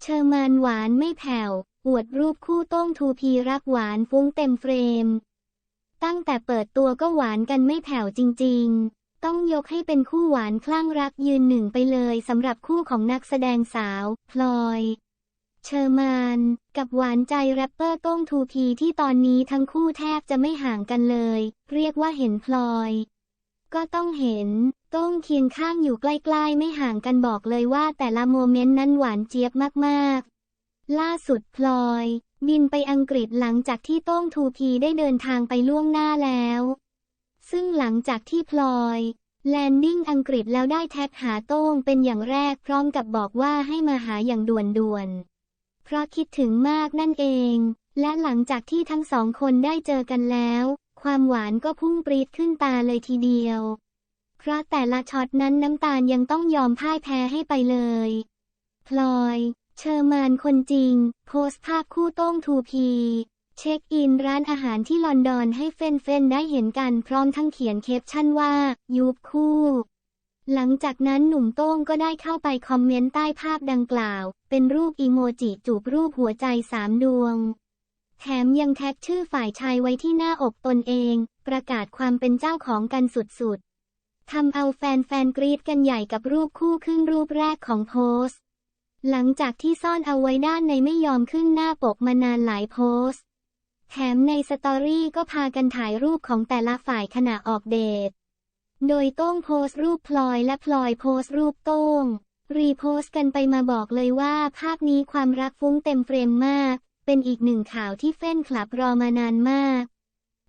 เชอร์มานหวานไม่แผ่ว อวดรูปคู่โต้งทูพีรักหวานฟุ้งเต็มเฟรม ตั้งแต่เปิดตัวก็หวานกันไม่แผ่วจริง ๆ ต้องยกให้เป็นคู่หวานคลั่งรักยืนหนึ่งไปเลยสำหรับคู่ของนักแสดงสาว พลอย เชอร์มาน กับหวานใจแรปเปอร์โต้งทูพีที่ตอนนี้ทั้งคู่แทบจะไม่ห่างกันเลย เรียกว่าเห็นพลอย ก็ต้องเห็น โต้งเคียงข้างอยู่ใกล้ๆ ไม่ห่างกันบอกเลยว่าแต่ละโมเมนต์นั้นหวานเจี๊ยบมากๆ ล่าสุดพลอย บินไปอังกฤษหลังจากที่โต้งทูพีได้เดินทางไปล่วงหน้าแล้ว ซึ่งหลังจากที่พลอยแลนดิ้งอังกฤษแล้วได้แท็กหาโต้งเป็นอย่างแรกพร้อมกับบอกว่าให้มาหาอย่างด่วนๆ เพราะคิดถึงมากนั่นเอง และหลังจากที่ทั้งสองคนได้เจอกันแล้ว ความหวานก็พุ่งปรีดขึ้นตาเลยทีเดียว เพราะแต่ละช็อตนั้นน้ำตาลยังต้องยอมพ่ายแพ้ให้ไปเลย พลอย เชอร์มานคนจริง โพสต์ภาพคู่โต้งทูพี เช็คอินร้านอาหารที่ลอนดอนให้เฟนๆได้เห็นกันพร้อมทั้งเขียนแคปชั่นว่า ยูบคู่ หลังจากนั้นหนุ่มโต้งก็ได้เข้าไปคอมเมนต์ใต้ภาพดังกล่าว เป็นรูปอีโมจิจูบรูปหัวใจสามดวงแถมยังแท็กชื่อฝ่ายชายไว้ที่หน้าอกตนเอง ประกาศความเป็นเจ้าของกันสุดๆ ทำเอาแฟนๆกรีดกันใหญ่กับรูปคู่ขึ้นรูปแรกของโพสต์ หลังจากที่ซ่อนเอาไว้ด้านในไม่ยอมขึ้นหน้าปกมานานหลายโพสต์ แถมในสตอรี่ก็พากันถ่ายรูปของแต่ละฝ่ายขณะออกเดท โดยโต้งโพสต์รูปพลอยและพลอยโพสต์รูปโต้ง รีโพสต์กันไปมาบอกเลยว่าภาพนี้ความรักฟุ้งเต็มเฟรมมาก เป็นอีกหนึ่งข่าวที่เฟ้นคลับรอมานานมาก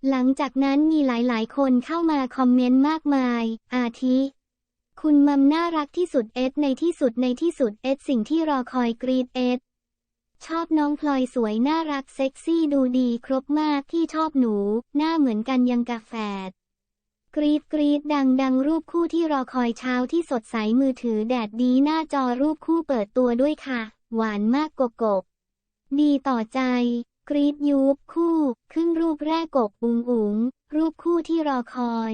หลังจากนั้นมีหลายๆ คนเข้ามาคอมเมนต์มากมาย อาทิ คุณมัมน่ารักที่สุดเอสในที่สุดในที่สุดเอสสิ่งที่รอคอยกรีดเอสชอบน้องพลอยสวยน่ารักเซ็กซี่ดูดีครบมากที่ชอบหนู หน้าเหมือนกันยังกาแฟดกรีดกรีดดังดังรูปคู่ที่รอคอยเช้าที่สดใสมือถือแดดดีหน้าจอรูปคู่เปิดตัวด้วยค่ะ หวานมากกกกดีต่อใจ กรีดยูบคู่ ขึ้นรูปแรกกบอุงอุงรูปคู่ที่รอคอย